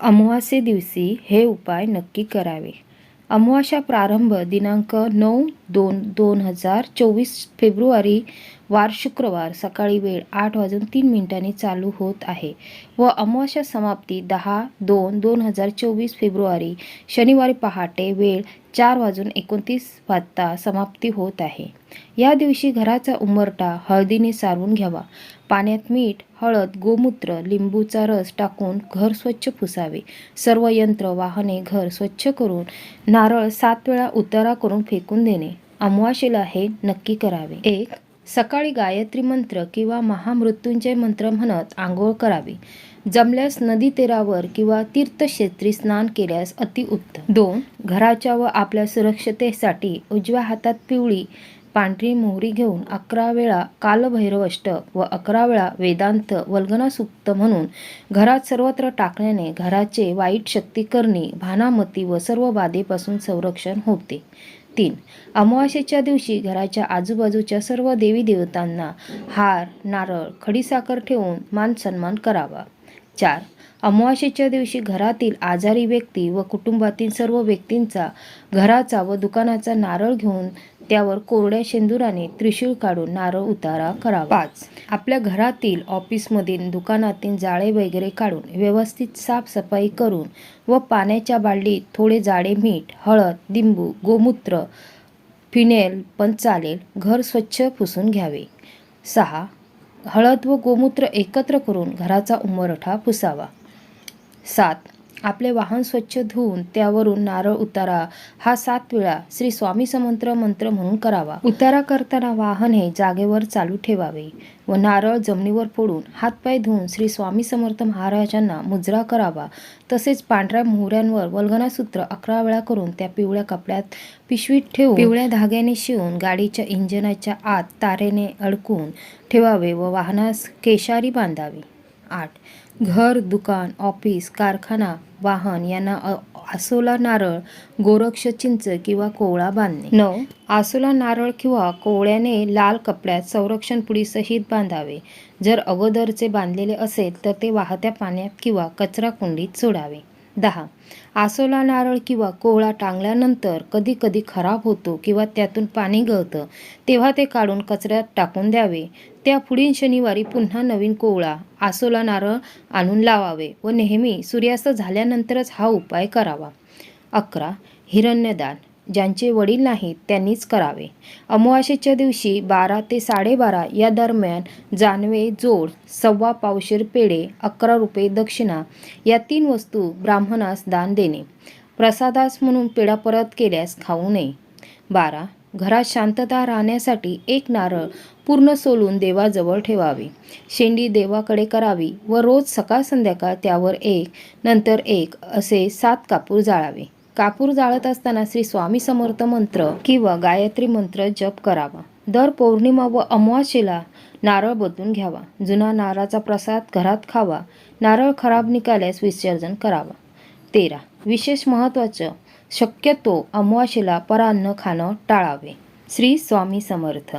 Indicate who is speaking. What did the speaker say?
Speaker 1: अमावास्ये दिवशी हे उपाय नक्की करावे. अमावास्या प्रारंभ दिनांक नऊ दोन दोन हजार चोवीस फेब्रुवारी वार शुक्रवार सकाळी वेळ आठ वाजून तीन मिनिटांनी चालू होत आहे व अमावास्या समाप्ती दहा दोन दोन हजार चोवीस फेब्रुवारी शनिवारी पहाटे वेळ चार वाजून एकोणतीस वाजता समाप्ती होत आहे. या दिवशी घराचा उंबरटा हळदीने सारवून घ्यावा. पाण्यात मीठ हळद गोमूत्र लिंबूचा रस टाकून घर स्वच्छ पुसावे. सर्व यंत्र वाहने घर स्वच्छ करून नारळ सात वेळा उतारा करून फेकून देणे. अमावास्येला हे नक्की करावे. एक सकाळी गायत्री मंत्र किंवा महामृत्युंजय मंत्र म्हणत आंघोळ करावी. जमल्यास नदी तीरावर किंवा तीर्थक्षेत्री स्नान केल्यास अतिउत्तम. दोन घराच्या व आपल्या सुरक्षतेसाठी उजव्या हातात पिवळी पांढरी मोहरी घेऊन अकरा वेळा कालभैरव अष्टक व अकरा वेळा वेदांत वल्गनासुक्त म्हणून घरात सर्वत्र टाकण्याने घराचे वाईट शक्ती करणे भानामती व सर्व बाधेपासून संरक्षण होते. तीन अमावास्येच्या दिवशी घराच्या आजूबाजूच्या सर्व देवी देवतांना हार नारळ खडीसाखर ठेवून मान सन्मान करावा. चार अमावास्येच्या दिवशी घरातील आजारी व्यक्ती व कुटुंबातील सर्व व्यक्तींचा घराचा व दुकानाचा नारळ घेऊन त्यावर कोरड्या शेंदुराने त्रिशूळ काढून नारळ उतारा करावा. पाच. आपल्या घरातील ऑफिसमधील दुकानातील जाळे वगैरे काढून व्यवस्थित साफसफाई करून व पाण्याच्या बालडीत थोडे जाडे मीठ हळद लिंबू गोमूत्र फिनेल पण चालेल घर स्वच्छ पुसून घ्यावे. सहा. हळद व गोमूत्र एकत्र करून घराचा उंबरठा पुसावा. सात. आपले वाहन स्वच्छ धुवून त्यावरून नारळ उतारा. हा सात वेळा श्री स्वामी समंत्र मंत्र म्हणून करावा. उतारा करताना वाहन हे जागेवर चालू ठेवावे व नारळ जमिनीवर फोडून हातपाय धुवून श्री स्वामी समर्थ महाराजांना मुजरा करावा. तसेच पांढऱ्या मोहऱ्यांवर वल्गनासूत्र अकरा वेळा करून त्या पिवळ्या कपड्यात पिशवीत ठेवून पिवळ्या धाग्याने शिवून गाडीच्या इंजनाच्या आत तारेने अडकून ठेवावे व वाहनास केशारी बांधावी. आठ. घर दुकान ऑफिस कारखाना वाहन यांना आसोला नारळ गोरक्ष चिंच किंवा कोवळा बांधणे. नऊ. आसोला नारळ किंवा कोवळ्याने लाल कपड्यात संरक्षण पुडीसहित बांधावे. जर अगोदरचे बांधलेले असेल तर ते वाहत्या पाण्यात किंवा कचरा कुंडीत सोडावे. दहा. आसोला नारळ किंवा कोवळा टांगल्यानंतर कधी कधी खराब होतो किंवा त्यातून पाणी गळतं तेव्हा ते काढून कचऱ्यात टाकून द्यावे. त्या पुढील शनिवारी पुन्हा नवीन कोवळा आसोला नारळ आणून लावावे व नेहमी सूर्यास्त झाल्यानंतरच हा उपाय करावा. अकरा. हिरण्यदान. ज्यांचे वडील नाहीत त्यांनीच करावे. अमावास्येच्या दिवशी बारा ते साडेबारा या दरम्यान जानवे जोड सव्वा पावशेर पेढे अकरा रुपये दक्षिणा या तीन वस्तू ब्राह्मणास दान देणे. प्रसादास म्हणून पेढा परत केल्यास खाऊ नये. बारा. घरात शांतता राहण्यासाठी एक नारळ पूर्ण सोलून देवाजवळ ठेवावे. शेंडी देवाकडे करावी व रोज सकाळ संध्याकाळ त्यावर एक नंतर एक असे सात कापूर जाळावे. कापूर जाळत असताना श्री स्वामी समर्थ मंत्र किंवा गायत्री मंत्र जप करावा. दर पौर्णिमा व अमावास्येला नारळ बदलून घ्यावा. जुना नारळाचा प्रसाद घरात खावा. नारळ खराब निघाल्यास विसर्जन करावा. तेरा. विशेष महत्त्वाचं शक्यतो अमावास्येला परान्न खाणं टाळावे. श्री स्वामी समर्थ.